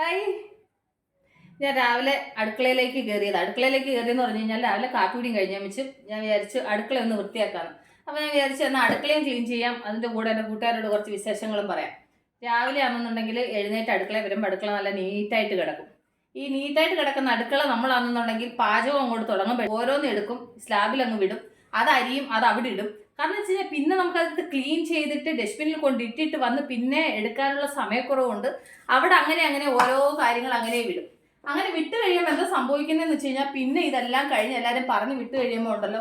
Hi. ഞാൻ രാവിലെ അടുക്കളയിലേക്ക് കയറിയത് അടുക്കളയിലേക്ക് കയറിയെന്ന് പറഞ്ഞു കഴിഞ്ഞാൽ രാവിലെ കാപ്പി കുടിയും കഴിഞ്ഞാൽ വെച്ച് ഞാൻ വിചാരിച്ചു അടുക്കള ഒന്ന് വൃത്തിയാക്കാമെന്ന് അപ്പോൾ ഞാൻ വിചാരിച്ചു എന്നാൽ അടുക്കളയും ക്ലീൻ ചെയ്യാം. അതിന്റെ കൂടെ എന്റെ കൂട്ടുകാരോട് കുറച്ച് വിശേഷങ്ങളും പറയാം. രാവിലെ ആണെന്നുണ്ടെങ്കിൽ എഴുന്നേറ്റ് അടുക്കള വരുമ്പോൾ അടുക്കള നല്ല നീറ്റായിട്ട് കിടക്കും. ഈ നീറ്റായിട്ട് കിടക്കുന്ന അടുക്കള നമ്മളാണെന്നുണ്ടെങ്കിൽ പാചകം അങ്ങോട്ട് തുടങ്ങുമ്പോൾ ഓരോന്ന് എടുക്കും. സ്ലാബിൽ അങ്ങ് വിടും. അത് അരിയും അത് അവിടെ ഇടും. കാരണം വെച്ച് കഴിഞ്ഞാൽ പിന്നെ നമുക്കത് ക്ലീൻ ചെയ്തിട്ട് ഡസ്റ്റ്ബിനിൽ കൊണ്ട് ഇട്ടിട്ട് വന്ന് പിന്നെ എടുക്കാനുള്ള സമയക്കുറവുണ്ട്. അവിടെ അങ്ങനെ അങ്ങനെ ഓരോ കാര്യങ്ങൾ അങ്ങനെ വിടും. അങ്ങനെ വിട്ട് കഴിയുമ്പോൾ എന്താ സംഭവിക്കുന്നതെന്ന് വെച്ച് കഴിഞ്ഞാൽ പിന്നെ ഇതെല്ലാം കഴിഞ്ഞ് എല്ലാവരും പറഞ്ഞ് വിട്ട് കഴിയുമ്പോൾ ഉണ്ടല്ലോ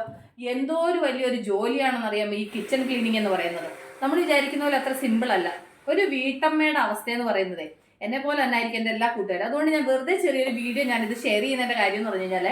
എന്തോ ഒരു വലിയൊരു ജോലിയാണെന്ന് അറിയാമോ ഈ കിച്ചൺ ക്ലീനിങ് എന്ന് പറയുന്നത്. നമ്മൾ വിചാരിക്കുന്ന പോലെ അത്ര സിമ്പിൾ അല്ല. ഒരു വീട്ടമ്മയുടെ അവസ്ഥയെന്ന് പറയുന്നത്. എന്നെ പോലെ തന്നെ ആയിരിക്കും എന്റെ എല്ലാ കൂട്ടുകാരും. അതുകൊണ്ട് ഞാൻ വെറുതെ ചെറിയൊരു വീഡിയോ ഞാനിത് ഷെയർ ചെയ്യുന്നതിന്റെ കാര്യം എന്ന് പറഞ്ഞു കഴിഞ്ഞാൽ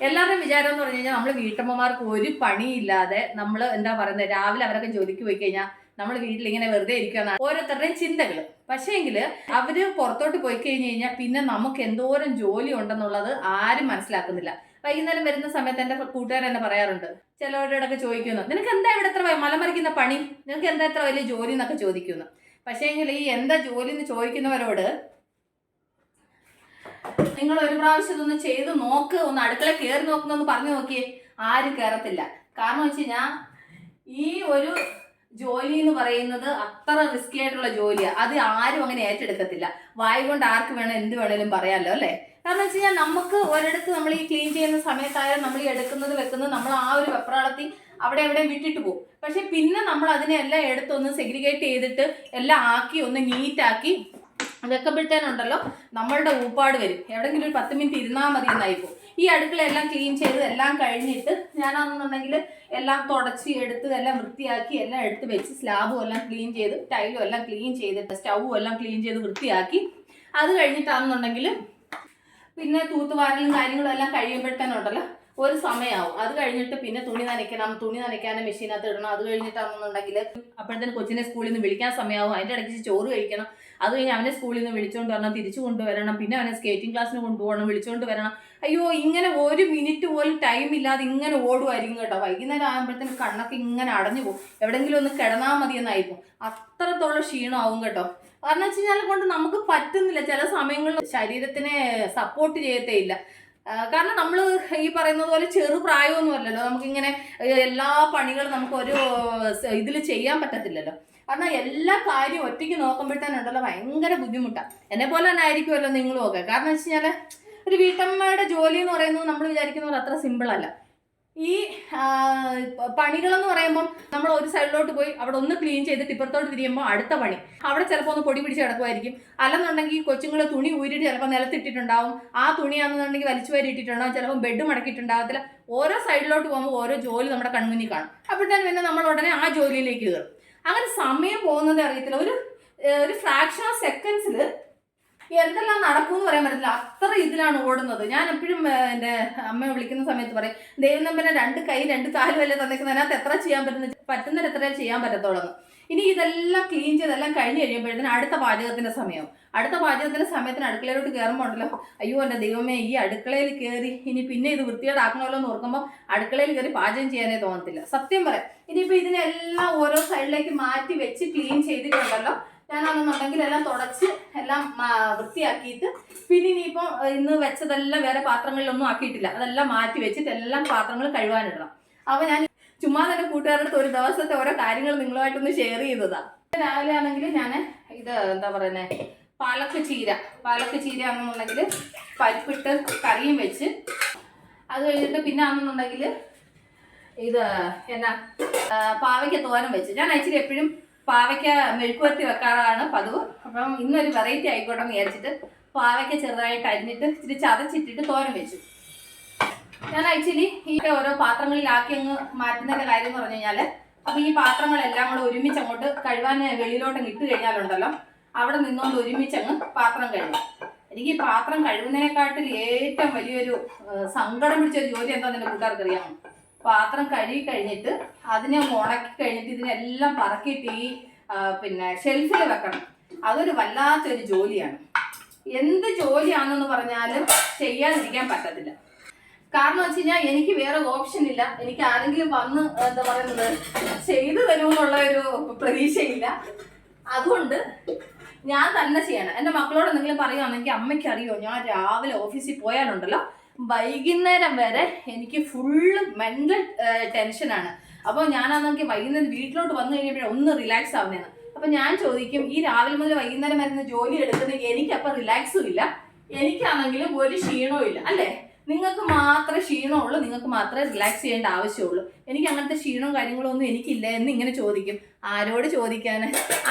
എല്ലാവരുടെയും വിചാരം എന്ന് പറഞ്ഞു കഴിഞ്ഞാൽ നമ്മൾ വീട്ടമ്മമാർക്ക് ഒരു പണിയില്ലാതെ നമ്മൾ എന്താ പറയുന്നത് രാവിലെ അവരൊക്കെ ജോലിക്ക് പോയി കഴിഞ്ഞാൽ നമ്മൾ വീട്ടിൽ ഇങ്ങനെ വെറുതെ ഇരിക്കുകയെന്നാണ് ഓരോരുത്തരുടെയും ചിന്തകൾ പക്ഷേങ്കിൽ അവർ പുറത്തോട്ട് പോയി കഴിഞ്ഞ് കഴിഞ്ഞാൽ പിന്നെ നമുക്ക് എന്തോരം ജോലി ഉണ്ടെന്നുള്ളത് ആരും മനസ്സിലാക്കുന്നില്ല. വൈകുന്നേരം വരുന്ന സമയത്ത് എന്റെ കൂട്ടുകാരൻ എന്നെ പറയാറുണ്ട് ചിലവരോടൊക്കെ ചോദിക്കുന്നു നിനക്ക് എന്താ ഇവിടെ എത്ര മലമറിക്കുന്ന പണി? നിനക്ക് എന്താ എത്ര വലിയ ജോലി? എന്നൊക്കെ ചോദിക്കുന്നു. പക്ഷേങ്കിൽ ഈ എന്താ ജോലി എന്ന് ചോദിക്കുന്നവരോട് നിങ്ങൾ ഒരു പ്രാവശ്യം ഇതൊന്ന് ചെയ്ത് നോക്ക് ഒന്ന് അടുക്കള കയറി നോക്കുന്നൊന്ന് പറഞ്ഞു നോക്കിയേ ആരും കയറത്തില്ല കാരണം വെച്ച് കഴിഞ്ഞാൽ ഈ ഒരു ജോലി എന്ന് പറയുന്നത് അത്ര റിസ്കി ആയിട്ടുള്ള ജോലിയാണ് അത് ആരും അങ്ങനെ ഏറ്റെടുക്കത്തില്ല. വായ കൊണ്ട് ആർക്ക് വേണം എന്ത് വേണേലും പറയാമല്ലോ അല്ലേ? കാരണം വെച്ച് കഴിഞ്ഞാൽ നമുക്ക് ഒരിടത്ത് നമ്മൾ ഈ ക്ലീൻ ചെയ്യുന്ന സമയത്തായാലും നമ്മൾ ഈ എടുക്കുന്നത് വെക്കുന്നത് നമ്മൾ ആ ഒരു വെപ്രാളത്തിൽ അവിടെ എവിടെയും വിട്ടിട്ട് പോകും. പക്ഷെ പിന്നെ നമ്മൾ അതിനെ എല്ലാം എടുത്തൊന്ന് സെഗ്രിഗേറ്റ് ചെയ്തിട്ട് എല്ലാം ആക്കി ഒന്ന് നീറ്റാക്കി വെക്കുമ്പോഴത്തേനുണ്ടല്ലോ നമ്മളുടെ ഊപ്പാട് വരും. എവിടെങ്കിലും ഒരു പത്ത് മിനിറ്റ് ഇരുന്നാൽ മതി എന്നായിപ്പോൾ ഈ അടുക്കളയെല്ലാം ക്ലീൻ ചെയ്ത് എല്ലാം കഴിഞ്ഞിട്ട് ഞാനാണെന്നുണ്ടെങ്കിൽ എല്ലാം തുടച്ച് എടുത്ത് എല്ലാം വൃത്തിയാക്കി എല്ലാം എടുത്ത് വെച്ച് സ്ലാബും എല്ലാം ക്ലീൻ ചെയ്ത് ടൈലും എല്ലാം ക്ലീൻ ചെയ്തിട്ട് സ്റ്റൗവും എല്ലാം ക്ലീൻ ചെയ്ത് വൃത്തിയാക്കി. അത് കഴിഞ്ഞിട്ടാണെന്നുണ്ടെങ്കിൽ പിന്നെ തൂത്തുവാരലും കാര്യങ്ങളും എല്ലാം കഴിയുമ്പോഴത്തേനുണ്ടല്ലോ ഒരു സമയമാവും അത് കഴിഞ്ഞിട്ട് പിന്നെ തുണി നനയ്ക്കണം തുണി നനയ്ക്കാനും മെഷീനകത്ത് ഇടണം. അത് കഴിഞ്ഞിട്ടാണെന്നുണ്ടെങ്കിൽ അപ്പോഴത്തേന് കൊച്ചിനെ സ്കൂളിൽ നിന്ന് വിളിക്കാൻ സമയമാവും അതിന്റെ ഇടയ്ക്ക് ചോറ് കഴിക്കണം. അത് കഴിഞ്ഞ് അവനെ സ്കൂളിൽ നിന്ന് വിളിച്ചുകൊണ്ട് വരണം തിരിച്ചു കൊണ്ടുവരണം പിന്നെ അവനെ സ്കേറ്റിംഗ് ക്ലാസ്സിന് കൊണ്ടുപോകണം വിളിച്ചുകൊണ്ട് വരണം. അയ്യോ ഇങ്ങനെ ഒരു മിനിറ്റ് പോലും ടൈം ഇല്ലാതെ ഇങ്ങനെ ഓടുമായിരിക്കും കേട്ടോ. വൈകുന്നേരം ആകുമ്പോഴത്തേനും കണ്ണൊക്കെ ഇങ്ങനെ അടഞ്ഞു പോകും. എവിടെങ്കിലും ഒന്ന് കിടന്നാൽ മതി എന്നായിപ്പോ അത്രത്തോളം ക്ഷീണമാവും കേട്ടോ. കാരണം വെച്ച് കഴിഞ്ഞാൽ കൊണ്ട് നമുക്ക് പറ്റുന്നില്ല. ചില സമയങ്ങളിൽ ശരീരത്തിനെ സപ്പോർട്ട് ചെയ്യത്തേ ഇല്ല. കാരണം നമ്മൾ ഈ പറയുന്നത് പോലെ ചെറു പ്രായമൊന്നും അല്ലല്ലോ. നമുക്കിങ്ങനെ എല്ലാ പണികളും നമുക്ക് ഒരു ഇതിൽ ചെയ്യാൻ പറ്റത്തില്ലല്ലോ. കാരണം എല്ലാ കാര്യവും ഒറ്റയ്ക്ക് നോക്കുമ്പോഴത്തേനുണ്ടല്ലോ ഭയങ്കര ബുദ്ധിമുട്ടാണ് എന്നെ പോലെ തന്നെ ആയിരിക്കുമല്ലോ നിങ്ങളും ഒക്കെ. കാരണം വെച്ച് കഴിഞ്ഞാൽ ഒരു വീട്ടമ്മയുടെ ജോലി എന്ന് പറയുന്നത് നമ്മൾ വിചാരിക്കുന്ന പോലെ അത്ര സിമ്പിളല്ല ഈ പണികളെന്ന് പറയുമ്പം നമ്മൾ ഒരു സൈഡിലോട്ട് പോയി അവിടെ ഒന്ന് ക്ലീൻ ചെയ്തിട്ട് ഇപ്പുറത്തോട്ട് തിരിയുമ്പോൾ അടുത്ത പണി. അവിടെ ചിലപ്പോൾ ഒന്ന് പൊടി പിടിച്ച് കിടക്കുമായിരിക്കും. അല്ലെന്നുണ്ടെങ്കിൽ കൊച്ചുങ്ങൾ തുണി ഊരിട്ട് ചിലപ്പോൾ നിലത്തിട്ടിട്ടുണ്ടാവും. ആ തുണിയാണെന്നുണ്ടെങ്കിൽ വലിച്ചു വാരി ഇട്ടിട്ടുണ്ടാവും. ചിലപ്പോൾ ബെഡ് മടക്കിയിട്ടുണ്ടാകത്തില്ല ഓരോ സൈഡിലോട്ട് പോകുമ്പോൾ ഓരോ ജോലി നമ്മുടെ കൺമുന്നിൽ കാണും. അപ്പോഴത്തേനും പിന്നെ നമ്മൾ ഉടനെ ആ ജോലിയിലേക്ക് കയറും. അങ്ങനെ സമയം പോകുന്നത് അറിയത്തില്ല. ഒരു ഒരു ഫ്രാക്ഷൻ ഓഫ് സെക്കൻഡ്സിൽ എന്തെല്ലാം നടക്കും എന്ന് പറയാൻ പറ്റില്ല അത്ര ഇതിലാണ് ഓടുന്നത്. ഞാൻ എപ്പോഴും എന്റെ അമ്മയെ വിളിക്കുന്ന സമയത്ത് പറയും ദൈവം നമ്പനെ രണ്ട് കൈ രണ്ട് കാലും അല്ലേ തന്നേക്കുന്നത് അതിനകത്ത് എത്ര ചെയ്യാൻ പറ്റുന്ന പറ്റുന്നത് എത്ര ചെയ്യാൻ പറ്റത്തോളം ഇനി ഇതെല്ലാം ക്ലീൻ ചെയ്തെല്ലാം കഴിഞ്ഞ് കഴിയുമ്പോഴത്തേന് അടുത്ത പാചകത്തിന്റെ സമയം അടുത്ത പാചകത്തിന്റെ സമയത്തിന് അടുക്കളയിലോട്ട് കയറുമ്പോൾ ഉണ്ടല്ലോ. അയ്യോ എന്റെ ദൈവമേ ഈ അടുക്കളയിൽ കയറി ഇനി പിന്നെ ഇത് വൃത്തിയോടാക്കണമല്ലോ എന്ന് ഓർക്കുമ്പോൾ അടുക്കളയിൽ കയറി പാചകം ചെയ്യാനേ തോന്നത്തില്ല. സത്യം പറയാം. ഇനിയിപ്പോൾ ഇതിനെല്ലാം ഓരോ സൈഡിലേക്ക് മാറ്റി വെച്ച് ക്ലീൻ ചെയ്തിട്ടുണ്ടല്ലോ. ഞാനാണെന്നുണ്ടെങ്കിൽ എല്ലാം തുടച്ച് എല്ലാം വൃത്തിയാക്കിയിട്ട് പിന്നെ ഇനിയിപ്പോൾ ഇന്ന് വെച്ചതെല്ലാം വേറെ പാത്രങ്ങളിലൊന്നും ആക്കിയിട്ടില്ല. അതെല്ലാം മാറ്റി വെച്ചിട്ട് എല്ലാം പാത്രങ്ങൾ കഴുകാനിടണം. അപ്പോൾ ഞാൻ ചുമ്മാ തന്നെ കൂട്ടുകാരുടെ ഒരു ദിവസത്തെ ഓരോ കാര്യങ്ങൾ നിങ്ങളുമായിട്ടൊന്ന് ഷെയർ ചെയ്തതാ. രാവിലെ ആണെങ്കിൽ ഞാൻ ഇത് എന്താ പറയുന്നത് പാലക്ക് ചീര. പാലക്ക് ചീര ആണെന്നുണ്ടെങ്കിൽ പരിപ്പിട്ട് കറിയും വെച്ച്. അത് കഴിഞ്ഞിട്ട് പിന്നെ ആണെന്നുണ്ടെങ്കിൽ ഇത് എന്നാ? പാവയ്ക്ക തോരൻ വെച്ച്. ഞാൻ ആക്ച്വലി എപ്പോഴും പാവയ്ക്ക മെഴുക്കുവരത്തി വെക്കാറാണ് പതിവ്. അപ്പം ഇന്നൊരു വെറൈറ്റി ആയിക്കോട്ടെ എന്ന് വിചാരിച്ചിട്ട് പാവയ്ക്ക ചെറുതായിട്ട് അരിഞ്ഞിട്ട് ഇച്ചിരി ചതച്ചിട്ടിട്ട് തോരൻ വെച്ചു. ഞാൻ ആക്ച്വലി ഈ ഓരോ പാത്രങ്ങളിലാക്കി അങ്ങ് മാറ്റുന്നതിന്റെ കാര്യം എന്ന് പറഞ്ഞു കഴിഞ്ഞാൽ അപ്പൊ ഈ പാത്രങ്ങളെല്ലാം കൂടെ ഒരുമിച്ച് അങ്ങോട്ട് കഴുകാൻ വെളിയിലോട്ട് ഇട്ട് കഴിഞ്ഞാലുണ്ടല്ലോ അവിടെ നിന്നുകൊണ്ട് ഒരുമിച്ച് അങ്ങ് പാത്രം കഴുകും എനിക്ക് ഈ പാത്രം കഴുകുന്നതിനെക്കാട്ടിൽ ഏറ്റവും വലിയൊരു സങ്കടം പിടിച്ച ഒരു ജോലി എന്താ നിന്റെ കൂട്ടുകാർക്ക് അറിയാമോ പാത്രം കഴുകി കഴിഞ്ഞിട്ട് അതിനെ ഉണക്കി കഴിഞ്ഞിട്ട് ഇതിനെല്ലാം പറക്കിയിട്ട് ഈ പിന്നെ ഷെൽഫിൽ വെക്കണം. അതൊരു വല്ലാത്തൊരു ജോലിയാണ്. എന്ത് ജോലിയാണെന്ന് പറഞ്ഞാലും ചെയ്യാതിരിക്കാൻ പറ്റത്തില്ല. കാരണം വെച്ച് കഴിഞ്ഞാൽ എനിക്ക് വേറെ ഓപ്ഷൻ ഇല്ല. എനിക്ക് ആരെങ്കിലും വന്ന് എന്താ പറയുന്നത് ചെയ്തു തരുമെന്നുള്ള ഒരു പ്രതീക്ഷയില്ല. അതുകൊണ്ട് ഞാൻ തന്നെ ചെയ്യണം. എന്റെ മക്കളോട് എന്തെങ്കിലും പറയുകയാണെങ്കിൽ അമ്മയ്ക്ക് അറിയോ? ഞാൻ രാവിലെ ഓഫീസിൽ പോയാലുണ്ടല്ലോ വൈകുന്നേരം വരെ എനിക്ക് ഫുള്ള് മെന്റൽ ടെൻഷനാണ് അപ്പോൾ ഞാനാണെങ്കിൽ വൈകുന്നേരം വീട്ടിലോട്ട് വന്നു കഴിയുമ്പോഴേ ഒന്ന് റിലാക്സ് ആവുന്നതാണ് അപ്പൊ ഞാൻ ചോദിക്കും ഈ രാവിലെ മുതൽ വൈകുന്നേരം വരുന്ന ജോലി എടുക്കുന്ന എനിക്ക് അപ്പൊ റിലാക്സും ഇല്ല. എനിക്കാണെങ്കിലും ഒരു ക്ഷീണവും ഇല്ല. അല്ലേ? നിങ്ങൾക്ക് മാത്രമേ ക്ഷീണമുള്ളൂ നിങ്ങൾക്ക് മാത്രമേ റിലാക്സ് ചെയ്യേണ്ട ആവശ്യമുള്ളൂ. എനിക്ക് അങ്ങനത്തെ ക്ഷീണവും കാര്യങ്ങളും ഒന്നും എനിക്കില്ല എന്ന് ഇങ്ങനെ ചോദിക്കും. ആരോട് ചോദിക്കാൻ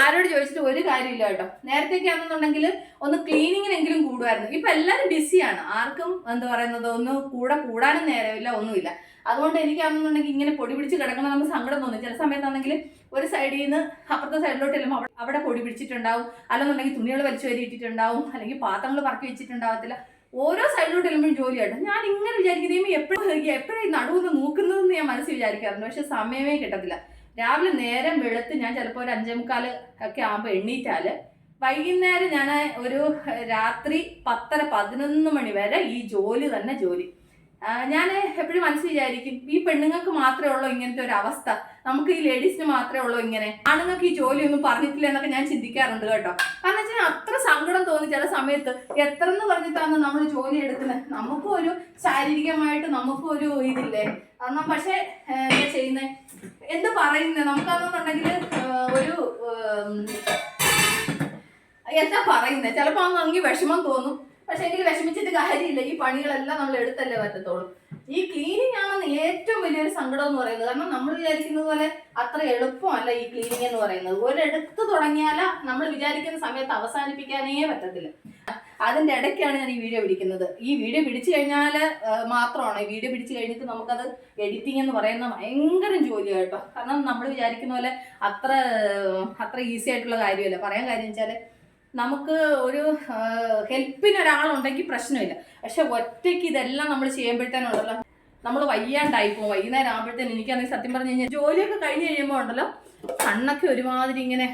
ആരോട് ചോദിച്ചിട്ട് ഒരു കാര്യമില്ല കേട്ടോ. നേരത്തേക്ക് ആണെന്നുണ്ടെങ്കിൽ ഒന്ന് ക്ലീനിങ്ങിനെങ്കിലും കൂടുമായിരുന്നു. ഇപ്പൊ എല്ലാവരും ബിസിയാണ് ആർക്കും എന്താ പറയുന്നത് ഒന്ന് കൂടെ കൂടാനും നേരമില്ല ഒന്നുമില്ല. അതുകൊണ്ട് എനിക്കാണെന്നുണ്ടെങ്കിൽ ഇങ്ങനെ പൊടി പിടിച്ച് കിടക്കണം നമുക്ക് സങ്കടം തോന്നും. ചില സമയത്താണെങ്കിൽ ഒരു സൈഡിൽ നിന്ന് അപ്പുറത്തെ സൈഡിലോട്ട് ചെല്ലുമ്പോൾ അവിടെ പൊടി പിടിച്ചിട്ടുണ്ടാവും. അല്ലെന്നുണ്ടെങ്കിൽ തുണികൾ വലിച്ചു വരിയിട്ടിട്ടുണ്ടാവും അല്ലെങ്കിൽ പാത്രങ്ങൾ പറക്കി വെച്ചിട്ടുണ്ടാവത്തില്ല. ഓരോ സൈഡിലോട്ട് ചെല്ലുമ്പോഴും ജോലിയായിട്ട് ഞാൻ ഇങ്ങനെ വിചാരിക്കുന്ന എപ്പോഴും എപ്പോഴും നടുവെന്ന് നോക്കുന്നതെന്ന് ഞാൻ മനസ്സിൽ വിചാരിക്കാറുണ്ട്. പക്ഷെ സമയമേ കിട്ടത്തില്ല. രാവിലെ നേരം വെളുത്ത് ഞാൻ ചിലപ്പോൾ ഒരു അഞ്ചേ ഒക്കെ ആകുമ്പോൾ എണ്ണീറ്റാൽ വൈകുന്നേരം ഞാൻ ഒരു രാത്രി പത്തര പതിനൊന്ന് മണി വരെ ഈ ജോലി തന്നെ ജോലി. ഞാൻ എപ്പോഴും മനസ്സിൽ വിചാരിക്കും ഈ പെണ്ണുങ്ങൾക്ക് മാത്രമേ ഉള്ളൂ ഇങ്ങനത്തെ ഒരു അവസ്ഥ. നമുക്ക് ഈ ലേഡീസിന് മാത്രമേ ഉള്ളൂ ഇങ്ങനെ. ആണുങ്ങൾക്ക് ഈ ജോലി ഒന്നും പറഞ്ഞിട്ടില്ല എന്നൊക്കെ ഞാൻ ചിന്തിക്കാറുണ്ട് കേട്ടോ. കാരണം വെച്ചാൽ അത്ര സങ്കടം തോന്നി ചില സമയത്ത് എത്ര എന്ന് പറഞ്ഞിട്ടാണ് നമ്മൾ ജോലി എടുക്കുന്നത്? നമുക്കും ഒരു ശാരീരികമായിട്ട് നമുക്കും ഒരു ഇതില്ലേ? കാരണം പക്ഷേ ചെയ്യുന്നത് എന്ത് പറയുന്നത് നമുക്കാണെന്നുണ്ടെങ്കിൽ ഒരു എന്താ പറയുന്നത് ചിലപ്പോൾ അങ്ങ് അങ്ങി വിഷമം തോന്നും. പക്ഷെ എങ്കിൽ വിഷമിച്ചിട്ട് കാര്യമില്ല. ഈ പണികളെല്ലാം നമ്മൾ എടുത്തല്ലേ പറ്റത്തുള്ളൂ. ഈ ക്ലീനിങ് ആണ് ഏറ്റവും വലിയൊരു സങ്കടം എന്ന് പറയുന്നത്. കാരണം നമ്മൾ വിചാരിക്കുന്നത് പോലെ അത്ര എളുപ്പമല്ല ഈ ക്ലീനിങ് എന്ന് പറയുന്നത്. ഒരെടുത്ത് തുടങ്ങിയാല നമ്മൾ വിചാരിക്കുന്ന സമയത്ത് അവസാനിപ്പിക്കാനേ പറ്റത്തില്ല. അതിന്റെ ഇടയ്ക്കാണ് ഞാൻ ഈ വീഡിയോ പിടിക്കുന്നത്. ഈ വീഡിയോ പിടിച്ചു കഴിഞ്ഞാൽ മാത്രമാണ്. ഈ വീഡിയോ പിടിച്ചു കഴിഞ്ഞിട്ട് നമുക്കത് എഡിറ്റിംഗ് എന്ന് പറയുന്ന ഭയങ്കര ജോലിയാണ് കേട്ടോ. കാരണം നമ്മൾ വിചാരിക്കുന്ന പോലെ അത്ര അത്ര ഈസി ആയിട്ടുള്ള കാര്യമല്ല. പറയാൻ കാര്യം വെച്ചാൽ നമുക്ക് ഒരു ഹെൽപ്പിന് ഒരാളുണ്ടെങ്കിൽ പ്രശ്നമില്ല. പക്ഷെ ഒറ്റയ്ക്ക് ഇതെല്ലാം നമ്മൾ ചെയ്യുമ്പോഴത്തേനുണ്ടല്ലോ നമ്മൾ വയ്യാണ്ടായി പോകും വൈകുന്നേരം ആകുമ്പോഴത്തേനും എനിക്കാണെങ്കിൽ സത്യം പറഞ്ഞു കഴിഞ്ഞാൽ ജോലിയൊക്കെ കഴിഞ്ഞ് കഴിയുമ്പോൾ ഉണ്ടല്ലോ കണ്ണൊക്കെ ഒരുമാതിരി ഇങ്ങനെ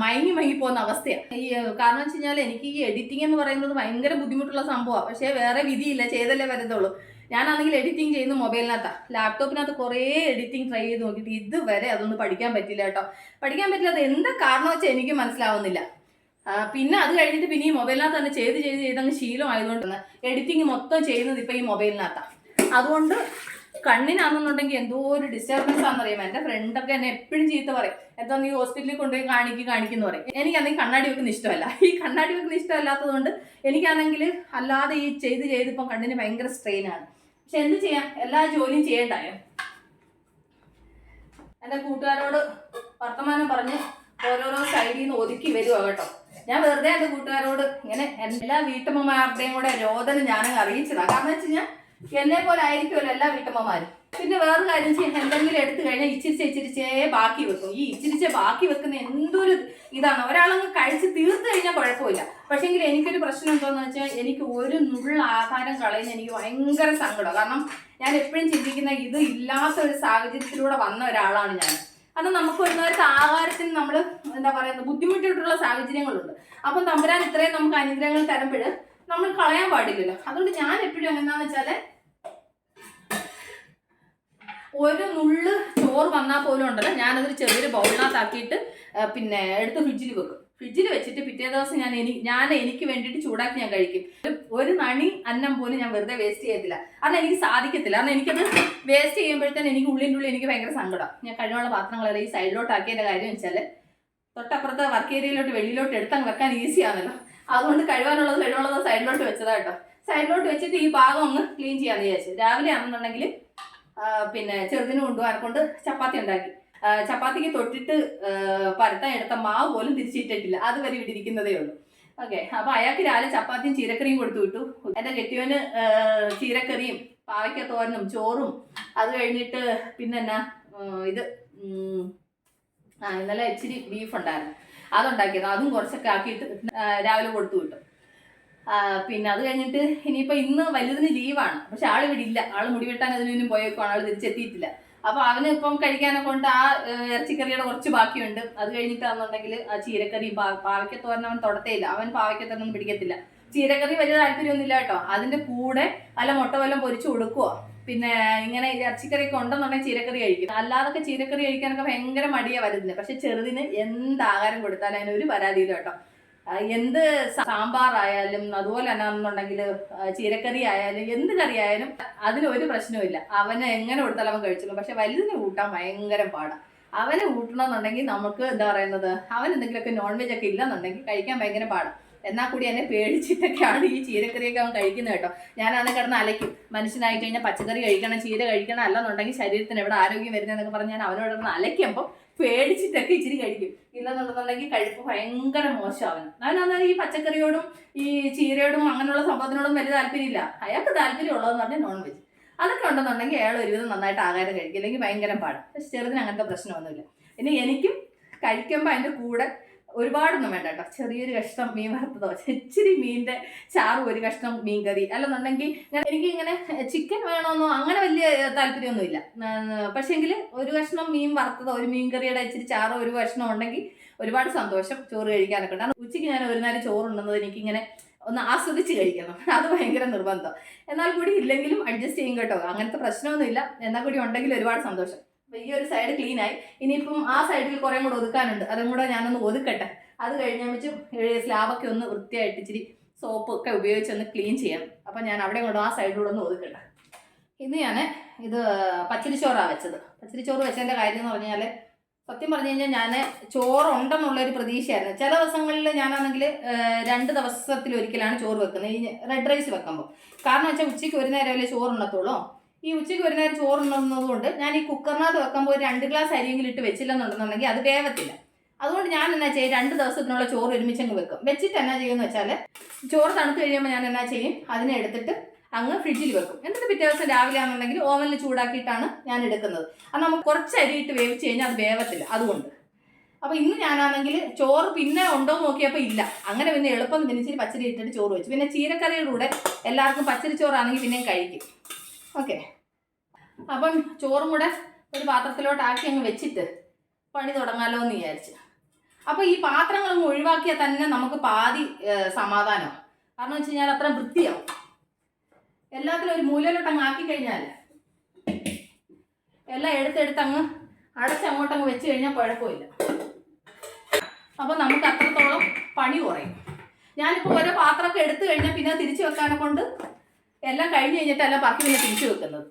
മയങ്ങി മയങ്ങി പോകുന്ന അവസ്ഥയാണ്. ഈ കാരണം വെച്ച് കഴിഞ്ഞാൽ എനിക്ക് ഈ എഡിറ്റിംഗ് എന്ന് പറയുന്നത് ഭയങ്കര ബുദ്ധിമുട്ടുള്ള സംഭവമാണ്. പക്ഷേ വേറെ വിധിയില്ല ചെയ്തല്ലേ വരത്തുള്ളൂ. ഞാനാണെങ്കിൽ എഡിറ്റിംഗ് ചെയ്യുന്ന മൊബൈലിനകത്താണ് ലാപ്ടോപ്പിനകത്ത് കുറേ എഡിറ്റിംഗ് ട്രൈ ചെയ്ത് നോക്കിയിട്ട് ഇതുവരെ അതൊന്നും പഠിക്കാൻ പറ്റില്ല കേട്ടോ. പഠിക്കാൻ പറ്റില്ല അത് എന്താ കാരണം വെച്ചാൽ എനിക്ക് മനസ്സിലാവുന്നില്ല. പിന്നെ അത് കഴിഞ്ഞിട്ട് പിന്നെ ഈ മൊബൈലിനകത്ത് തന്നെ ചെയ്ത് ചെയ്ത് ചെയ്ത് അങ്ങ് ശീലമായതുകൊണ്ട് എഡിറ്റിംഗ് മൊത്തം ചെയ്യുന്നത് ഇപ്പം ഈ മൊബൈലിനകത്താണ് അതുകൊണ്ട് കണ്ണിനാണെന്നുണ്ടെങ്കിൽ എന്തോ ഒരു ഡിസ്റ്റർബൻസ് ആണെന്നറിയാം. എന്റെ ഫ്രണ്ടൊക്കെ എന്നെ എപ്പോഴും ചീത്ത പറയും. എന്താ നീ ഹോസ്പിറ്റലിൽ കൊണ്ടുപോയി കാണിക്കും കാണിക്കുന്നു പറയും. എനിക്കാണെങ്കിൽ കണ്ണാടി വെക്കുന്ന ഇഷ്ടമല്ല. ഈ കണ്ണാടി വെക്കുന്ന ഇഷ്ടമല്ലാത്തതുകൊണ്ട് എനിക്കാണെങ്കിൽ അല്ലാതെ ഈ ചെയ്ത് ചെയ്ത് ഇപ്പം കണ്ണിന് ഭയങ്കര സ്ട്രെയിനാണ് പക്ഷെ എന്ത് ചെയ്യാം? എല്ലാ ജോലിയും ചെയ്യണ്ടായോ എന്റെ കൂട്ടുകാരോട് വർത്തമാനം പറഞ്ഞ് ഓരോരോ സൈഡിൽ നിന്ന് ഒതുക്കി വരുവാ കേട്ടോ. ഞാൻ വെറുതെ എന്റെ കൂട്ടുകാരോട് ഇങ്ങനെ എല്ലാ വീട്ടമ്മമാരുടെയും കൂടെ രോദനം ഞാനങ്ങ് അറിയിച്ചതാണ് കാരണം വെച്ച് കഴിഞ്ഞാൽ എന്നെ പോലെ ആയിരിക്കുമല്ലോ എല്ലാ വീട്ടമ്മമാരും. പിന്നെ വേറൊരു കാര്യം ചെയ്യാൻ എന്തെങ്കിലും എടുത്തു കഴിഞ്ഞാൽ ഇച്ചിരിച്ച് ഇച്ചിരിച്ചേ ബാക്കി വെക്കും. ഈ ഇച്ചിരിച്ച് ബാക്കി വെക്കുന്ന എന്തൊരു ഇതാണ്. ഒരാളങ്ങ് കഴിച്ച് തീർത്തു കഴിഞ്ഞാൽ കുഴപ്പമില്ല. പക്ഷേങ്കിൽ എനിക്കൊരു പ്രശ്നം എന്തോന്ന് വെച്ചാൽ എനിക്ക് ഒരു നുള്ള ആഹാരം കളയുന്ന എനിക്ക് ഭയങ്കര സങ്കടം. കാരണം ഞാൻ എപ്പോഴും ചിന്തിക്കുന്ന ഇത് ഇല്ലാത്ത ഒരു സാഹചര്യത്തിലൂടെ വന്ന ഒരാളാണ് ഞാൻ അത് നമുക്ക് നേരത്തെ ആഹാരത്തിന് നമ്മൾ എന്താ പറയുന്നത് ബുദ്ധിമുട്ടിയിട്ടുള്ള സാഹചര്യങ്ങളുണ്ട്. അപ്പം തമ്പുരാൻ ഇത്രയും നമുക്ക് അനുഗ്രഹങ്ങൾ തരുമ്പോൾ നമ്മൾ കളയാൻ പാടില്ലല്ലോ. അതുകൊണ്ട് ഞാൻ എപ്പോഴും എങ്ങനെയാന്ന് വെച്ചാൽ ഒരു നുള്ള് ചോറ് വന്നാൽ പോലും ഉണ്ടല്ലോ. ഞാനതൊരു ചെറിയൊരു ബൗളിനകത്താക്കിയിട്ട് പിന്നെ എടുത്ത് ഫ്രിഡ്ജിൽ വെക്കും. ഫ്രിഡ്ജിൽ വെച്ചിട്ട് പിറ്റേ ദിവസം ഞാൻ എനിക്ക് ഞാൻ എനിക്ക് വേണ്ടിയിട്ട് ചൂടാക്കി ഞാൻ കഴിക്കും. ഒരു നണി അന്നം പോലും ഞാൻ വെറുതെ വേസ്റ്റ് ചെയ്യത്തില്ല. അന്ന് എനിക്ക് സാധിക്കത്തില്ല. അന്ന് എനിക്കത് വേസ്റ്റ് ചെയ്യുമ്പോഴത്തേന് എനിക്ക് ഉള്ളിന്റെ ഉള്ളിൽ എനിക്ക് ഭയങ്കര സങ്കടം. ഞാൻ കഴിവുള്ള പാത്രങ്ങളെല്ലാം ഈ സൈഡിലോട്ട് ആക്കിയതിന്റെ കാര്യം വെച്ചാൽ തൊട്ടപ്പുറത്തെ വർക്ക് ഏരിയയിലോട്ട് വെളിയിലോട്ട് എടുത്തങ്ങ് വെക്കാൻ ഈസി ആണല്ലോ. അതുകൊണ്ട് കഴിവാനുള്ളത് കഴിവുള്ളത് സൈഡിലോട്ട് വെച്ചതാ സൈഡിലോട്ട് വെച്ചിട്ട് ഈ ഭാഗം ഒന്ന് ക്ലീൻ ചെയ്യാമെന്ന് വിചാരിച്ചു. രാവിലെ ആണെന്നുണ്ടെങ്കിൽ പിന്നെ ചെറുതിന് കൊണ്ടുപോകാൻ കൊണ്ട് ചപ്പാത്തി ഉണ്ടാക്കി. ചപ്പാത്തിക്ക് തൊട്ടിട്ട് പരത്താൻ എടുത്ത മാവ് പോലും തിരിച്ചിട്ടിട്ടില്ല. അതുവരെ ഇവിടെ ഉള്ളൂ. ഓക്കെ അപ്പൊ അയാൾക്ക് രാവിലെ ചപ്പാത്തിയും ചീരക്കറിയും കൊടുത്തു വിട്ടു. എന്റെ കെട്ടിയോന് ചീരക്കറിയും പാവയ്ക്ക തോരനും ചോറും അത് കഴിഞ്ഞിട്ട് പിന്നെ എന്നാ ഇത് ആ ഇന്നലെ ഇച്ചിരി ബീഫ് ഉണ്ടായിരുന്നു. അതുണ്ടാക്കിയത്. അതും കുറച്ചൊക്കെ ആക്കിയിട്ട് രാവിലെ കൊടുത്തു വിട്ടു. പിന്നെ അത് കഴിഞ്ഞിട്ട് ഇനിയിപ്പോ ഇന്ന് വലുതിന് ലീവാണ് പക്ഷെ ആൾ ഇവിടെ ഇല്ല. ആൾ മുടി വെട്ടാൻ അതിനും പോയേക്കാണ് ആൾ തിരിച്ചെത്തിയിട്ടില്ല. അപ്പൊ അവന് ഇപ്പം കഴിക്കാനെ കൊണ്ട് ആ ഇറച്ചിക്കറിയുടെ കുറച്ച് ബാക്കിയുണ്ട്. അത് കഴിഞ്ഞിട്ടാണെന്നുണ്ടെങ്കിൽ ആ ചീരക്കറി പാവയ്ക്കത്തോരൻ അവൻ തൊടത്തേയില്ല. അവൻ പാവയ്ക്കത്തോരനൊന്നും പിടിക്കത്തില്ല. ചീരക്കറി വലിയ താല്പര്യമൊന്നുമില്ല കേട്ടോ. അതിന്റെ കൂടെ അല്ല മുട്ട വല്ലതും പൊരിച്ചു കൊടുക്കുവോ? പിന്നെ ഇങ്ങനെ ഇറച്ചിക്കറിയൊക്കെ ഉണ്ടെന്നുണ്ടെങ്കിൽ ചീരക്കറി കഴിക്കും. അല്ലാതൊക്കെ ചീരക്കറി കഴിക്കാനൊക്കെ ഭയങ്കര മടിയാ വരുന്നില്ല പക്ഷെ ചെറുതിന് എന്ത് ആഹാരം കൊടുത്താലും അതിനൊരു പരാതിയില്ല കേട്ടോ. ആ, സാമ്പാർ ആയാലും അതുപോലെ തന്നെ എന്നുണ്ടെങ്കിൽ ചീരക്കറി ആയാലും എന്ത് കറി ആയാലും അതിന് ഒരു പ്രശ്നവുമില്ല അവന് എങ്ങനെ കൊടുത്താലും അവൻ കഴിച്ചോളും. പക്ഷെ വലുതിന് കൂട്ടാൻ ഭയങ്കര പാടാണ് അവനെ കൂട്ടണമെന്നുണ്ടെങ്കിൽ നമുക്ക് എന്താ പറയുന്നത്? അവൻ എന്തെങ്കിലുമൊക്കെ നോൺ വെജ് ഒക്കെ ഇല്ലെന്നുണ്ടെങ്കിൽ കഴിക്കാൻ ഭയങ്കര പാടാണ് എന്നാൽ കൂടി എന്നെ പേടിച്ചിട്ടൊക്കെയാണ് ഈ ചീരക്കറിയൊക്കെ അവൻ കഴിക്കുന്നത് കേട്ടോ. ഞാൻ കിടന്ന് അലയ്ക്കും. മനുഷ്യനായി കഴിഞ്ഞാൽ പച്ചക്കറി കഴിക്കണം ചീര കഴിക്കണം അല്ലെന്നുണ്ടെങ്കിൽ ശരീരത്തിന് എവിടെ ആരോഗ്യം വരുന്നതെന്നൊക്കെ പറഞ്ഞ് ഞാൻ അവനോട് കിടന്ന് അലയ്ക്കുമ്പോൾ പേടിച്ചിട്ടൊക്കെ ഇച്ചിരി കഴിക്കും. ഇല്ലെന്നുണ്ടെന്നുണ്ടെങ്കിൽ കഴിപ്പ് ഭയങ്കര മോശമാവുന്നു അവന് അവനന്നാൽ ഈ പച്ചക്കറിയോടും ഈ ചീരയോടും അങ്ങനെയുള്ള സംഭവത്തിനോടും വലിയ താല്പര്യമില്ല. അയാൾക്ക് താല്പര്യം ഉള്ളതെന്ന് പറഞ്ഞാൽ നോൺ വെജ് അതൊക്കെ ഉണ്ടെന്നുണ്ടെങ്കിൽ അയാൾ ഒരുവിധം നന്നായിട്ട് ആഹാരം കഴിക്കും. അല്ലെങ്കിൽ ഭയങ്കര പാടാണ് പക്ഷെ ചെറുതിന് അങ്ങനത്തെ പ്രശ്നമൊന്നുമില്ല. ഇനി എനിക്കും കഴിക്കുമ്പോൾ അതിന്റെ കൂടെ ഒരുപാടൊന്നും വേണ്ട കേട്ടോ. ചെറിയൊരു കഷ്ണം മീൻ വറുത്തതോ ഇച്ചിരി മീനിന്റെ ചാറും ഒരു കഷ്ണം മീൻ കറി അല്ലെന്നുണ്ടെങ്കിൽ എനിക്ക് ഇങ്ങനെ ചിക്കൻ വേണമെന്നോ അങ്ങനെ വലിയ താല്പര്യമൊന്നുമില്ല. പക്ഷേങ്കിൽ ഒരു കഷ്ണം മീൻ വറുത്തതോ ഒരു മീൻ കറിയുടെ ഇച്ചിരി ചാറോ ഒരു കഷ്ണം ഉണ്ടെങ്കിൽ ഒരുപാട് സന്തോഷം ചോറ് കഴിക്കാനൊക്കെ ഉണ്ട്. ഉച്ചയ്ക്ക് ഞാൻ ഒരു നേരം ചോറുണ്ടെന്നത് എനിക്കിങ്ങനെ ഒന്ന് ആസ്വദിച്ച് കഴിക്കണം. അത് ഭയങ്കര നിർബന്ധം. എന്നാൽ കൂടി ഇല്ലെങ്കിലും അഡ്ജസ്റ്റ് ചെയ്യും കേട്ടോ. അങ്ങനത്തെ പ്രശ്നമൊന്നുമില്ല. എന്നാൽ കൂടി ഉണ്ടെങ്കിൽ ഒരുപാട് സന്തോഷം. അപ്പൊ ഈ ഒരു സൈഡ് ക്ലീൻ ആയി. ഇനിയിപ്പം ആ സൈഡിൽ കുറേ കൂടെ ഒതുക്കാനുണ്ട്. അതും കൂടെ ഞാനൊന്ന് ഒതുക്കട്ടെ. അത് കഴിഞ്ഞ വെച്ച് സ്ലാബൊക്കെ ഒന്ന് വൃത്തിയായിട്ട് ഇച്ചിരി സോപ്പ് ഒക്കെ ഉപയോഗിച്ച് ഒന്ന് ക്ലീൻ ചെയ്യാം അപ്പം ഞാൻ അവിടെ കൊണ്ട് ആ സൈഡിലൂടെ ഒന്ന് ഒതുക്കട്ടെ. ഇന്ന് ഞാൻ ഇത് പച്ചരിച്ചോറാണ് വെച്ചത്. പച്ചരിച്ചോറ് വെച്ചതിന്റെ കാര്യം എന്ന് പറഞ്ഞാൽ സത്യം പറഞ്ഞു കഴിഞ്ഞാൽ ഞാൻ ചോറുണ്ടെന്നുള്ളൊരു പ്രതീക്ഷയായിരുന്നു. ചില ദിവസങ്ങളിൽ ഞാനാണെങ്കിൽ രണ്ട് ദിവസത്തിലൊരിക്കലാണ് ചോറ് വെക്കുന്നത്. ഈ റെഡ് റൈസ് വെക്കുമ്പോൾ കാരണം വെച്ചാൽ ഉച്ചയ്ക്ക് ഒരു നേരമല്ലേ ചോറുണ്ണത്തുള്ളൂ. ഈ ഉച്ചയ്ക്ക് ഒരു നേരം ചോറുണ്ണുന്നത് കൊണ്ട് ഞാൻ ഈ കുക്കറിനകത്ത് വെക്കുമ്പോൾ ഒരു രണ്ട് ഗ്ലാസ് അരിയെങ്കിലും ഇട്ട് വെച്ചില്ലെന്നുണ്ടെന്നുണ്ടെങ്കിൽ അത് വേവത്തില്ല. അതുകൊണ്ട് ഞാൻ എന്നാ ചെയ്യും? രണ്ട് ദിവസത്തിനുള്ള ചോറ് ഒരുമിച്ച് അങ്ങ് വെക്കും. വെച്ചിട്ട് എന്നാ ചെയ്യുമെന്ന് വെച്ചാൽ ചോറ് തണുത്ത് കഴിയുമ്പോൾ ഞാൻ എന്നാ ചെയ്യും? അതിനെ എടുത്തിട്ട് അങ്ങ് ഫ്രിഡ്ജിൽ വെക്കും. എന്നിട്ട് പിറ്റേ ദിവസം രാവിലെ ആണെന്നുണ്ടെങ്കിൽ ഓവനിൽ ചൂടാക്കിയിട്ടാണ് ഞാൻ എടുക്കുന്നത്. അത് നമുക്ക് കുറച്ച് അരി ഇട്ട് വേവിച്ച് കഴിഞ്ഞാൽ അത് വേവത്തില്ല. അതുകൊണ്ട്. അപ്പോൾ ഇന്ന് ഞാനാണെങ്കിൽ ചോറ് പിന്നെ ഉണ്ടോ നോക്കിയപ്പോൾ ഇല്ല. അങ്ങനെ പിന്നെ എളുപ്പം പിന്നെ പച്ചരി ഇട്ടിട്ട് ചോറ് വെച്ചു. പിന്നെ ചീരക്കറിയുടെ കൂടെ എല്ലാവർക്കും പച്ചരി ചോറാണെങ്കിൽ പിന്നെയും കഴിക്കും. ഓക്കെ. അപ്പം ചോറും കൂടെ ഒരു പാത്രത്തിലോട്ട് ആക്കി അങ്ങ് വെച്ചിട്ട് പണി തുടങ്ങാലോ എന്ന് വിചാരിച്ച്. അപ്പോൾ ഈ പാത്രങ്ങളൊന്നും ഒഴിവാക്കിയാൽ തന്നെ നമുക്ക് പാതി സമാധാനം കാരണം വെച്ച് കഴിഞ്ഞാൽ അത്ര വൃത്തിയാവും. എല്ലാത്തിലും ഒരു മൂലയിലോട്ട് അങ്ങ് ആക്കി കഴിഞ്ഞാൽ എല്ലാം എടുത്തെടുത്ത് അങ്ങ് അടച്ച് അങ്ങോട്ടങ്ങ് വെച്ച് കഴിഞ്ഞാൽ കുഴപ്പമില്ല. അപ്പോൾ നമുക്ക് അത്രത്തോളം പണി കുറയും. ഞാനിപ്പോൾ ഓരോ പാത്രമൊക്കെ എടുത്തു കഴിഞ്ഞാൽ പിന്നെ തിരിച്ചു വെക്കാനെ കൊണ്ട് എല്ലാം കഴിഞ്ഞ് കഴിഞ്ഞിട്ടല്ല പറക്കി പിന്നെ തിരിച്ചു വെക്കുന്നത്.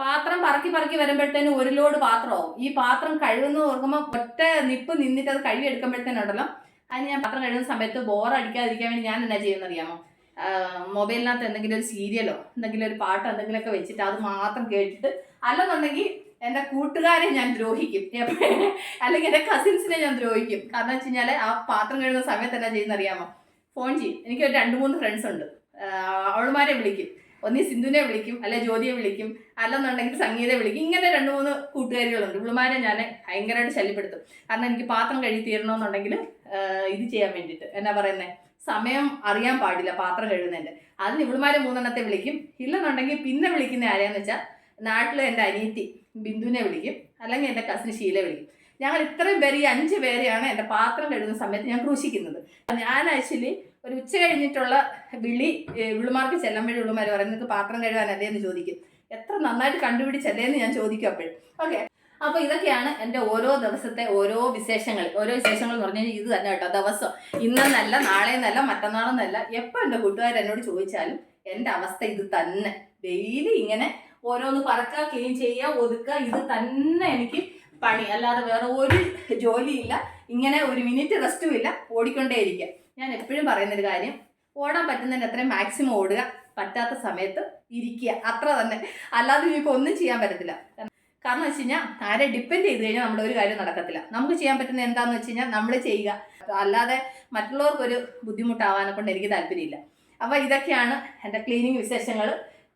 പാത്രം പറക്കി പറക്കി വരുമ്പോഴത്തേനും ഒരു ലോഡ് പാത്രമാവും. ഈ പാത്രം കഴുകുന്ന ഓർക്കുമ്പോൾ ഒറ്റ നിപ്പ് നിന്നിട്ട് അത് കഴുകി എടുക്കുമ്പോഴത്തേനുണ്ടല്ലോ അതിന് ഞാൻ പാത്രം കഴുകുന്ന സമയത്ത് ബോറടിക്കാതിരിക്കാൻ വേണ്ടി ഞാൻ എന്നാ ചെയ്യുന്നത് അറിയാമോ മൊബൈലിനകത്ത് എന്തെങ്കിലും ഒരു സീരിയലോ എന്തെങ്കിലും ഒരു പാട്ടോ എന്തെങ്കിലുമൊക്കെ വെച്ചിട്ട് അത് മാത്രം കേട്ടിട്ട് അല്ലെന്നുണ്ടെങ്കിൽ എന്റെ കൂട്ടുകാരെ ഞാൻ ദ്രോഹിക്കും. അല്ലെങ്കിൽ എന്റെ കസിൻസിനെ ഞാൻ ദ്രോഹിക്കും. കാരണം വെച്ച് കഴിഞ്ഞാൽ ആ പാത്രം കഴുകുന്ന സമയത്ത് എന്നാ ചെയ്യുന്ന അറിയാമോ ഫോൺ ചെയ്യും. എനിക്ക് ഒരു രണ്ട് മൂന്ന് ഫ്രണ്ട്സ് ഉണ്ട്. അവളുമാരെ വിളിക്കും. ഒന്നീ സിന്ധുവിനെ വിളിക്കും അല്ലെ ജ്യോതിയെ വിളിക്കും അല്ലെന്നുണ്ടെങ്കിൽ സംഗീതയെ വിളിക്കും ഇങ്ങനെ രണ്ട് മൂന്ന് കൂട്ടുകാരികളുണ്ട്. ഇവളുമാരെ ഞാൻ ഭയങ്കരമായിട്ട് ശല്യപ്പെടുത്തും. കാരണം എനിക്ക് പാത്രം കഴുകി തീരണമെന്നുണ്ടെങ്കിൽ ഇത് ചെയ്യാൻ വേണ്ടിയിട്ട്. എന്നാ പറയുന്നത് സമയം അറിയാൻ പാടില്ല പാത്രം കഴുകുന്നതിന്റെ അതിന് ഇവളുമാരെ മൂന്നെണ്ണത്തെ വിളിക്കും. ഇല്ലെന്നുണ്ടെങ്കിൽ പിന്നെ വിളിക്കുന്ന ആരെയാന്ന് വെച്ചാൽ നാട്ടിലെ എന്റെ അനിയത്തി ബിന്ദുവിനെ വിളിക്കും അല്ലെങ്കിൽ എന്റെ കസിന് ശീല വിളിക്കും. ഞങ്ങൾ ഇത്രയും പേര് ഈ അഞ്ച് പേരെയാണ് എന്റെ പാത്രം കഴുകുന്ന സമയത്ത് ഞാൻ ക്രൂശിക്കുന്നത്. ഞാൻ ആക്ച്വലി ഒരു ഉച്ച കഴിഞ്ഞിട്ടുള്ള വിളി വിളുമാർക്ക് വിളുമാർ പറയും. നിങ്ങൾക്ക് പാത്രം കഴുകാനല്ലേ എന്ന് ചോദിക്കും. എത്ര നന്നായിട്ട് കണ്ടുപിടിച്ചല്ലേ എന്ന് ഞാൻ ചോദിക്കും അപ്പോഴും. ഓക്കെ. അപ്പോൾ ഇതൊക്കെയാണ് എന്റെ ഓരോ ദിവസത്തെ ഓരോ വിശേഷങ്ങൾ. ഓരോ വിശേഷങ്ങൾ എന്ന് പറഞ്ഞാൽ ഇത് തന്നെ കേട്ടോ ദിവസം. ഇന്നെന്നല്ല നാളെ എന്നല്ല മറ്റന്നാളെന്നല്ല. എപ്പോൾ എന്റെ കൂട്ടുകാർ എന്നോട് ചോദിച്ചാലും എന്റെ അവസ്ഥ ഇത് തന്നെ. ഡെയിലി ഇങ്ങനെ ഓരോന്ന് പറക്കുക ക്ലീൻ ചെയ്യുക ഒതുക്കുക ഇത് തന്നെ എനിക്ക് പണി. അല്ലാതെ വേറെ ഒരു ജോലിയില്ല. ഇങ്ങനെ ഒരു മിനിറ്റ് റെസ്റ്റും ഇല്ല. ഓടിക്കൊണ്ടേയിരിക്കുക ഞാൻ എപ്പോഴും പറയുന്നൊരു കാര്യം ഓടാൻ പറ്റുന്നതിന് അത്രയും മാക്സിമം ഓടുക പറ്റാത്ത സമയത്ത് ഇരിക്കുക. അത്ര തന്നെ. അല്ലാതെ ഇപ്പോൾ ഒന്നും ചെയ്യാൻ പറ്റത്തില്ല. കാരണം വെച്ച് കഴിഞ്ഞാൽ ആരെ ഡിപ്പെൻഡ് ചെയ്ത് കഴിഞ്ഞാൽ നമ്മുടെ ഒരു കാര്യം നടക്കത്തില്ല. നമുക്ക് ചെയ്യാൻ പറ്റുന്ന എന്താണെന്ന് വെച്ച് കഴിഞ്ഞാൽ നമ്മൾ ചെയ്യുക. അല്ലാതെ മറ്റുള്ളവർക്കൊരു ബുദ്ധിമുട്ടാവാനെ കൊണ്ട് എനിക്ക് താല്പര്യമില്ല. അപ്പോൾ ഇതൊക്കെയാണ് എന്റെ ക്ലീനിങ് വിശേഷങ്ങൾ.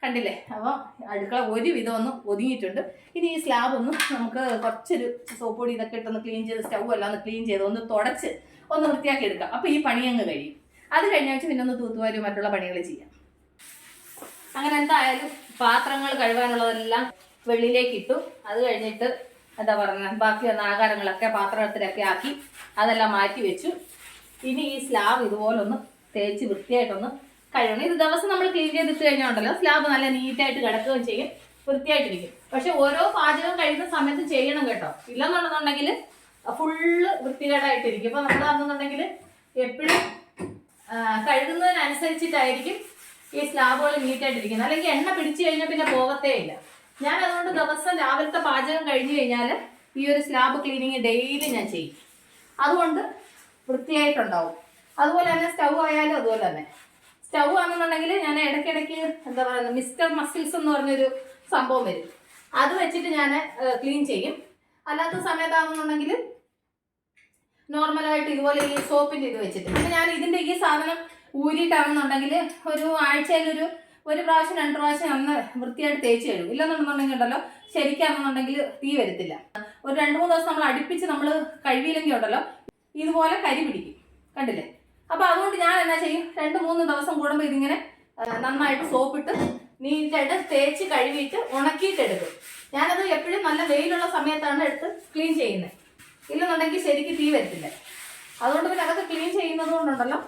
കണ്ടില്ലേ? അപ്പോൾ അടുക്കള ഒരുവിധം ഒന്ന് ഒതുങ്ങിയിട്ടുണ്ട്. ഇനി ഈ സ്ലാബ് ഒന്ന് നമുക്ക് കുറച്ചൊരു സോപ്പ് പൊടി ഇതൊക്കെ ഇട്ടൊന്ന് ക്ലീൻ ചെയ്ത് സ്റ്റൗ എല്ലാം ഒന്ന് ക്ലീൻ ചെയ്ത് ഒന്ന് തുടച്ച് ഒന്ന് വൃത്തിയാക്കി എടുക്കാം അപ്പോൾ ഈ പണി അങ്ങ് കഴിയും. അത് കഴിഞ്ഞ ആഴ്ച പിന്നെ ഒന്ന് തൂത്തുവാരി മറ്റുള്ള പണികൾ ചെയ്യാം. അങ്ങനെ എന്തായാലും പാത്രങ്ങൾ കഴുകാനുള്ളതെല്ലാം വെള്ളിയിലേക്ക് ഇട്ടു അത് കഴിഞ്ഞിട്ട് എന്താ പറയുക ബാക്കി വന്ന ആകാരങ്ങളൊക്കെ പാത്രത്തിലൊക്കെ ആക്കി അതെല്ലാം മാറ്റി വെച്ചു. ഇനി ഈ സ്ലാബ് ഇതുപോലെ ഒന്ന് തേച്ച് വൃത്തിയായിട്ടൊന്ന് കഴുകണം. ഇത് ദിവസം നമ്മൾ ക്ലീൻ ചെയ്തിട്ട് കഴിഞ്ഞുണ്ടല്ലോ സ്ലാബ് നല്ല നീറ്റായിട്ട് കിടക്കുകയും ചെയ്യും വൃത്തിയായിട്ടിരിക്കും. പക്ഷെ ഓരോ പാചകം കഴിയുന്ന സമയത്ത് ചെയ്യണം കേട്ടോ. ഇല്ലെന്നുണ്ടെന്നുണ്ടെങ്കിൽ ഫുള്ള് വൃത്തികേടായിട്ടിരിക്കും. അപ്പോൾ നമ്മളാണെന്നുണ്ടെങ്കിൽ എപ്പോഴും കഴുകുന്നതിനനുസരിച്ചിട്ടായിരിക്കും ഈ സ്ലാബുകൾ നീറ്റായിട്ടിരിക്കുന്നത്. അല്ലെങ്കിൽ എണ്ണ പിടിച്ചു കഴിഞ്ഞാൽ പിന്നെ പോകത്തേ ഇല്ല. ഞാൻ അതുകൊണ്ട് ദിവസം രാവിലത്തെ പാചകം കഴിഞ്ഞു കഴിഞ്ഞാൽ ഈ ഒരു സ്ലാബ് ക്ലീനിങ് ഡെയിലി ഞാൻ ചെയ്യും. അതുകൊണ്ട് വൃത്തിയായിട്ടുണ്ടാവും. അതുപോലെ തന്നെ സ്റ്റൗ ആയാലും അതുപോലെ തന്നെ. സ്റ്റൗ ആണെന്നുണ്ടെങ്കിൽ ഞാൻ ഇടയ്ക്കിടയ്ക്ക് എന്താ പറയുക മിസ്റ്റർ മസിൽസ് എന്ന് പറഞ്ഞൊരു സംഭവം വരും. അത് വെച്ചിട്ട് ഞാൻ ക്ലീൻ ചെയ്യും. അല്ലാത്ത സമയത്താണെന്നുണ്ടെങ്കിൽ നോർമലായിട്ട് ഇതുപോലെ ഈ സോപ്പിന്റെ ഇത് വെച്ചിട്ട് അപ്പം ഞാൻ ഇതിന്റെ ഈ സാധനം ഊരിയിട്ടാണെന്നുണ്ടെങ്കിൽ ഒരു ആഴ്ചയിൽ ഒരു പ്രാവശ്യം രണ്ട് പ്രാവശ്യം അന്ന് വൃത്തിയായിട്ട് തേച്ച് കഴിയും ഇല്ലെന്നുണ്ടെന്നുണ്ടെങ്കിൽ ഉണ്ടല്ലോ ശരിക്കാണെന്നുണ്ടെങ്കിൽ തീ വരത്തില്ല. ഒരു രണ്ട് മൂന്ന് ദിവസം നമ്മൾ അടുപ്പിച്ച് നമ്മൾ കഴുകിയില്ലെങ്കിൽ ഉണ്ടല്ലോ ഇതുപോലെ കരി പിടിക്കും. കണ്ടില്ലേ? അപ്പോൾ അതുകൊണ്ട് ഞാൻ എന്നാ ചെയ്യും? രണ്ട് മൂന്ന് ദിവസം കൂടുമ്പോൾ ഇതിങ്ങനെ നന്നായിട്ട് സോപ്പിട്ട് നീറ്റായിട്ട് തേച്ച് കഴുകിയിട്ട് ഉണക്കിയിട്ട് എടുക്കും ഞാനത് എപ്പോഴും നല്ല വെയിലുള്ള സമയത്താണ് എടുത്ത് ക്ലീൻ ചെയ്യുന്നത്. ഇല്ലെന്നുണ്ടെങ്കിൽ ശരിക്ക് തീ വരത്തില്ല. അതുകൊണ്ട് പിന്നെ അതൊക്കെ ക്ലീൻ ചെയ്യുന്നത് കൊണ്ടുണ്ടല്ലോ.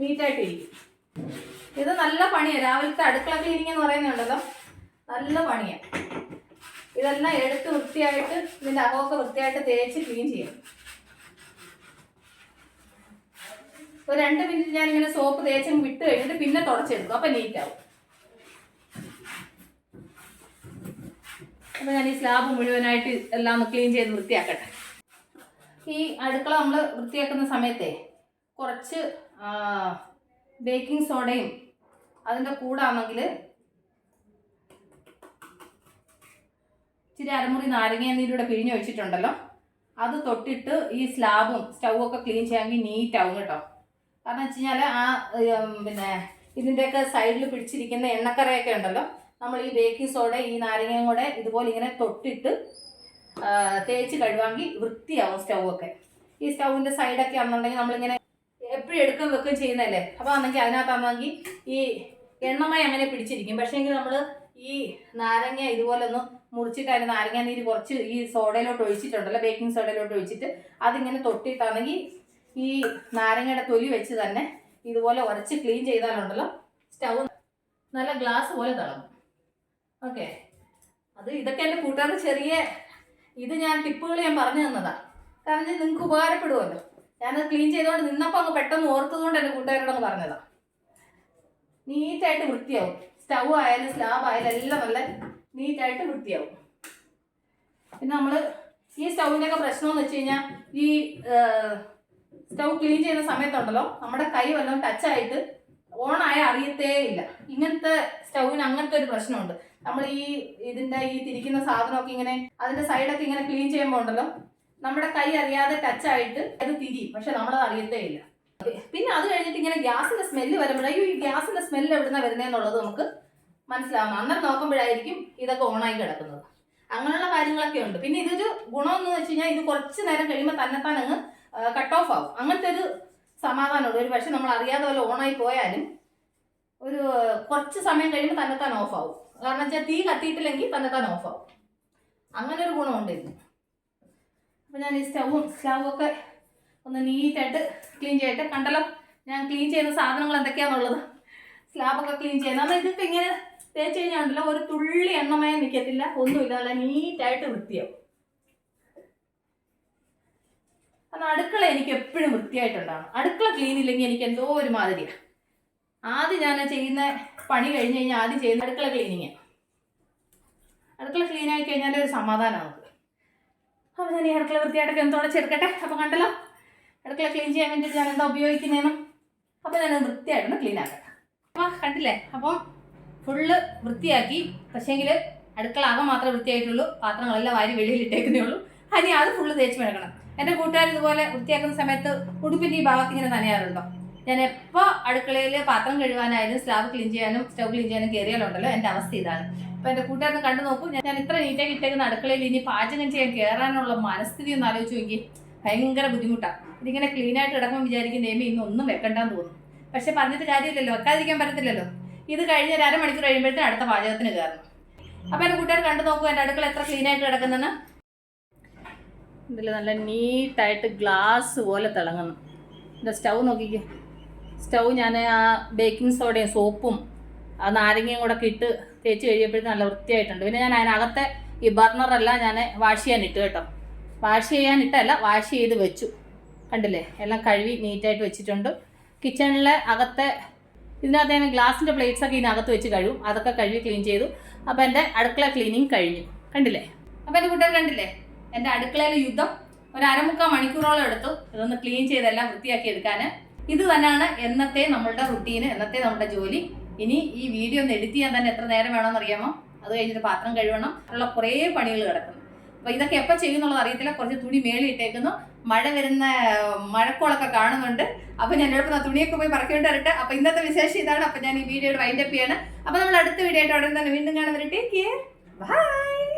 നീറ്റായിട്ടിരിക്കും ഇത് നല്ല പണിയാണ് രാവിലത്തെ അടുക്കള ക്ലീനിങ് എന്ന് പറയുന്നുണ്ടല്ലോ നല്ല പണിയാണ് ഇതെല്ലാം എടുത്ത് വൃത്തിയായിട്ട് ഇതിന്റെ അകമൊക്കെ വൃത്തിയായിട്ട് തേച്ച് ക്ലീൻ ചെയ്യാം ഒരു രണ്ട് മിനിറ്റ് ഞാൻ ഇങ്ങനെ സോപ്പ് തേച്ച് വിട്ട് കഴിഞ്ഞിട്ട് പിന്നെ തുടച്ചെടുക്കും. അപ്പം നീറ്റാവും അപ്പം ഞാൻ ഈ സ്ലാബ് മുഴുവനായിട്ട് എല്ലാം ക്ലീൻ ചെയ്ത് വൃത്തിയാക്കട്ടെ. ഈ അടുക്കള നമ്മൾ വൃത്തിയാക്കുന്ന സമയത്തെ കുറച്ച് ബേക്കിംഗ് സോഡയും അതിന്റെ കൂടാണെങ്കിൽ ഇച്ചിരി അരമുറി നാരങ്ങ നീരൂടെ പിഴിഞ്ഞ് വെച്ചിട്ടുണ്ടല്ലോ അത് തൊട്ടിട്ട് ഈ സ്ലാബും സ്റ്റൗവും ഒക്കെ ക്ലീൻ ചെയ്യാമെങ്കിൽ നീറ്റ് ആവും കേട്ടോ. കാരണം വെച്ച് കഴിഞ്ഞാൽ ആ പിന്നെ ഇതിന്റെയൊക്കെ സൈഡിൽ പിടിച്ചിരിക്കുന്ന എണ്ണക്കറയൊക്കെ ഉണ്ടല്ലോ. നമ്മൾ ഈ ബേക്കിംഗ് സോഡ ഈ നാരങ്ങയും കൂടെ ഇതുപോലെ ഇങ്ങനെ തൊട്ടിട്ട് തേച്ച് കഴുകാമെങ്കിൽ വൃത്തിയാവും സ്റ്റൗ ഒക്കെ. ഈ സ്റ്റൗവിന്റെ സൈഡൊക്കെ ആണെന്നുണ്ടെങ്കിൽ നമ്മളിങ്ങനെ എപ്പോഴും എടുക്കുകയും വെക്കുകയും ചെയ്യുന്നതല്ലേ? അപ്പോൾ ആണെങ്കിൽ അതിനകത്താണെങ്കിൽ ഈ എണ്ണമയം അങ്ങനെ പിടിച്ചിരിക്കും. പക്ഷേങ്കിൽ നമ്മൾ ഈ നാരങ്ങ ഇതുപോലെ ഒന്ന് മുറിച്ചിട്ട് അതിന് നാരങ്ങ നീര് കുറച്ച് ഈ സോഡയിലോട്ട് ഒഴിച്ചിട്ടുണ്ടല്ലോ ബേക്കിംഗ് സോഡയിലോട്ട് ഒഴിച്ചിട്ട് അതിങ്ങനെ തൊട്ടിട്ടാണെങ്കിൽ ഈ നാരങ്ങയുടെ തൊലി വെച്ച് തന്നെ ഇതുപോലെ ഉരച്ച് ക്ലീൻ ചെയ്താലുണ്ടല്ലോ സ്റ്റൗ നല്ല ഗ്ലാസ് പോലെ തിളങ്ങും. ഓക്കെ അത് ഇതൊക്കെ എന്റെ കൂട്ടുകാർക്ക് ചെറിയ ഇത് ഞാൻ ടിപ്പുകൾ ഞാൻ പറഞ്ഞു തന്നതാ. കാരണം നിങ്ങൾക്ക് ഉപകാരപ്പെടുമല്ലോ ഞാനത് ക്ലീൻ ചെയ്തുകൊണ്ട് നിന്നപ്പോൾ അങ്ങ് പെട്ടെന്ന് ഓർത്തതുകൊണ്ട് എന്റെ കൂട്ടുകാരോടൊന്ന് പറഞ്ഞതാ. നീറ്റായിട്ട് വൃത്തിയാവും. സ്റ്റൗ ആയാലും സ്ലാബ് ആയാലും എല്ലാം നല്ല നീറ്റായിട്ട് വൃത്തിയാവും. പിന്നെ നമ്മൾ ഈ സ്റ്റൗവിന്റെ ഒക്കെ പ്രശ്നം എന്ന് വെച്ച് കഴിഞ്ഞാൽ ഈ സ്റ്റൗ ക്ലീൻ ചെയ്യുന്ന സമയത്തുണ്ടല്ലോ നമ്മുടെ കൈ വല്ലതും ടച്ചായിട്ട് ഓണായ അറിയത്തേ ഇല്ല ഇങ്ങനത്തെ സ്റ്റൗവിന് അങ്ങനത്തെ ഒരു പ്രശ്നമുണ്ട്. നമ്മൾ ഈ ഇതിന്റെ ഈ തിരിക്കുന്ന സാധനമൊക്കെ ഇങ്ങനെ അതിന്റെ സൈഡൊക്കെ ഇങ്ങനെ ക്ലീൻ ചെയ്യുമ്പോൾ ഉണ്ടല്ലോ നമ്മുടെ കൈ അറിയാതെ ടച്ച് ആയിട്ട് അത് തിരിയും. പക്ഷെ നമ്മളത് അറിയത്തേ ഇല്ല. പിന്നെ അത് കഴിഞ്ഞിട്ട് ഇങ്ങനെ ഗ്യാസിന്റെ സ്മെല്ല് വരുമ്പോഴേ ഈ ഗ്യാസിന്റെ സ്മെല്ല് എവിടുന്ന വരുന്നതെന്നുള്ളത് നമുക്ക് മനസ്സിലാവും അന്നേരം നോക്കുമ്പോഴായിരിക്കും ഇതൊക്കെ ഓണായി കിടക്കുന്നത്. അങ്ങനെയുള്ള കാര്യങ്ങളൊക്കെ ഉണ്ട്. പിന്നെ ഇതൊരു ഗുണമെന്ന് വെച്ച് കഴിഞ്ഞാൽ ഇത് കുറച്ച് നേരം കഴിയുമ്പോൾ തന്നെത്താൻ അങ്ങ് കട്ട് ഓഫ് ആവും. അങ്ങനത്തെ ഒരു സമാധാനമുണ്ട്. ഒരു പക്ഷെ നമ്മൾ അറിയാതെ വല്ല ഓണായി പോയാലും ഒരു കുറച്ച് സമയം കഴിയുമ്പോൾ തന്നെത്താൻ ഓഫ് ആവും. കാരണം വെച്ചാൽ തീ കത്തിയിട്ടില്ലെങ്കിൽ ഓഫ് ആവും അങ്ങനെ ഒരു ഗുണമുണ്ട് ഇതിന് അപ്പം ഞാൻ ഈ സ്റ്റൗവും സ്റ്റൗവും ഒക്കെ ഒന്ന് നീറ്റായിട്ട് ക്ലീൻ ചെയ്യട്ടെ. കണ്ടല്ലോ ഞാൻ ക്ലീൻ ചെയ്യുന്ന സാധനങ്ങൾ എന്തൊക്കെയാണെന്നുള്ളത് സ്ലാബൊക്കെ ക്ലീൻ ചെയ്യുന്നത്. അപ്പോൾ ഇതിപ്പോൾ ഇങ്ങനെ തേച്ച് കഴിഞ്ഞാൽ ഒരു തുള്ളി എണ്ണമയം നിൽക്കത്തില്ല ഒന്നുമില്ല നല്ല നീറ്റായിട്ട് വൃത്തിയാവും. കാരണം അടുക്കള എനിക്ക് എപ്പോഴും വൃത്തിയായിട്ടുണ്ടാകണം അടുക്കള ക്ലീൻ ഇല്ലെങ്കിൽ എനിക്ക് എന്തോ ഒരു മാതിരിയാണ് ആദ്യം ഞാൻ ചെയ്യുന്ന പണി കഴിഞ്ഞ് കഴിഞ്ഞാൽ ആദ്യം ചെയ്യുന്ന അടുക്കള ക്ലീനിങ് അടുക്കള ക്ലീൻ ആയി കഴിഞ്ഞാൽ ഒരു സമാധാനം നമുക്ക് അപ്പോൾ ഞാൻ ഈ അടുക്കള വൃത്തിയായിട്ടൊക്കെ എന്തോടെ ചെറുക്കട്ടെ അപ്പോൾ കണ്ടല്ലോ? അടുക്കള ക്ലീൻ ചെയ്യാൻ വേണ്ടിയിട്ട് ഞാൻ എന്താ ഉപയോഗിക്കുന്നതെന്നും അപ്പോൾ ഞാൻ വൃത്തിയായിട്ടൊന്ന് ക്ലീൻ ആക്കട്ടെ. അപ്പോൾ കണ്ടില്ലേ? അപ്പോൾ ഫുള്ള് വൃത്തിയാക്കി പക്ഷേങ്കിൽ അടുക്കള ആകെ മാത്രമേ വൃത്തിയായിട്ടുള്ളൂ പാത്രങ്ങളെല്ലാം വാരി വെളിയിലിട്ടേക്കുന്നേ ഉള്ളൂ. അനി അത് ഫുള്ള് തേച്ച് മെഴുകണം എന്റെ കൂട്ടുകാർ ഇതുപോലെ വൃത്തിയാക്കുന്ന സമയത്ത് ഉടുപ്പിന്റെ ഈ ഭാഗത്ത് ഇങ്ങനെ നനയാറുണ്ടോ? ഞാൻ എപ്പോൾ അടുക്കളയിൽ പാത്രം കഴുകാനായാലും സ്ലാബ് ക്ലീൻ ചെയ്യാനും സ്റ്റവ് ക്ലീൻ ചെയ്യാനും കയറിയാലുണ്ടല്ലോ എന്റെ അവസ്ഥ ഇതാണ്. അപ്പോൾ എന്റെ കൂട്ടുകാരനെ കണ്ടു നോക്കൂ ഞാൻ ഇത്ര നീറ്റാക്കി ഇട്ടേക്കുന്ന അടുക്കളയിൽ ഇനി പാചകം ചെയ്യാൻ കയറാനുള്ള മനസ്ഥിതി ഒന്ന് ആലോചിച്ച് നോക്കി. ഭയങ്കര ബുദ്ധിമുട്ടാണ് ഇതിങ്ങനെ ക്ലീൻ ആയിട്ട് കിടക്കുമ്പോൾ വിചാരിക്കും ദൈവം ഇന്നൊന്നും വെക്കണ്ടെന്ന് തോന്നും. പക്ഷെ പറഞ്ഞിട്ട് കാര്യമില്ലല്ലോ വെക്കാതിരിക്കാൻ പറ്റത്തില്ലല്ലോ. ഇത് കഴിഞ്ഞ ഒരു അരമണിക്കൂർ കഴിയുമ്പോഴത്തേന് അടുത്ത പാചകത്തിന് കയറണം അപ്പോൾ എന്റെ കൂട്ടുകാർ കണ്ടു നോക്കൂ എന്റെ അടുക്കള എത്ര ക്ലീൻ ആയിട്ട് കിടക്കുന്നെന്ന്? ഇതിൽ നല്ല നീറ്റായിട്ട് ഗ്ലാസ് പോലെ തിളങ്ങുന്നു. എന്റെ സ്റ്റൗ നോക്കിക്കേ. സ്റ്റൗ ഞാൻ ആ ബേക്കിംഗ് സോഡയും സോപ്പും ആ നാരങ്ങയും കൂടെ ഇട്ട് തേച്ച് കഴിയുമ്പോഴത്തേക്ക് നല്ല വൃത്തിയായിട്ടുണ്ട്. പിന്നെ ഞാൻ അതിനകത്തെ ഈ ബർണറെല്ലാം ഞാൻ വാഷ് ചെയ്യാൻ ഇട്ട് കേട്ടോ. വാഷ് ചെയ്യാൻ ഇട്ടല്ല വാഷ് ചെയ്ത് വെച്ചു. കണ്ടില്ലേ? എല്ലാം കഴുകി നീറ്റായിട്ട് വെച്ചിട്ടുണ്ട്. കിച്ചണിലെ അകത്തെ ഇതിനകത്ത് ഞാൻ ഗ്ലാസിന്റെ പ്ലേറ്റ്സ് ഒക്കെ ഇതിനകത്ത് വെച്ച് കഴുകും. അതൊക്കെ കഴുകി ക്ലീൻ ചെയ്തു. അപ്പോൾ എന്റെ അടുക്കള ക്ലീനിങ് കഴിഞ്ഞു. കണ്ടില്ലേ? അപ്പോൾ എന്റെ കൂട്ടുകാർ കണ്ടില്ലേ? എന്റെ അടുക്കളയിലെ യുദ്ധം ഒരു അരമുക്കാൽ മണിക്കൂറോളം എടുത്തു. ഇതൊന്ന് ക്ലീൻ ചെയ്തെല്ലാം വൃത്തിയാക്കി എടുക്കാൻ ഇത് തന്നെയാണ് എന്നത്തെ നമ്മളുടെ റുട്ടീന് എന്നത്തെ നമ്മുടെ ജോലി. ഇനി ഈ വീഡിയോ ഒന്ന് എഡിറ്റ് ചെയ്യാൻ തന്നെ എത്ര നേരം വേണമെന്ന് അറിയാമോ അത് കഴിഞ്ഞിട്ട് പാത്രം കഴുകണം. ഉള്ള കുറേ പണികൾ കിടക്കുന്നു. അപ്പോൾ ഇതൊക്കെ എപ്പോൾ ചെയ്യുന്നുള്ളത് അറിയത്തില്ല. കുറച്ച് തുണി മേളിൽ ഇട്ടേക്കുന്നു. മഴ വരുന്ന മഴക്കോളൊക്കെ കാണുന്നുണ്ട്. അപ്പൊ ഞാൻ എളുപ്പം തുണിയൊക്കെ പോയി പറക്കേണ്ടി വരട്ടെ. അപ്പൊ ഇന്നത്തെ വിശേഷം ഇതാണ്. അപ്പൊ ഞാൻ ഈ വീഡിയോ വൈൻഡപ്പ് ചെയ്യാണ്. അപ്പൊ നമ്മൾ അടുത്ത വീഡിയോ ആയിട്ട് ഉടൻ തന്നെ വീണ്ടും കാണുന്നവരെ ടേക്ക് കെയർ ബൈ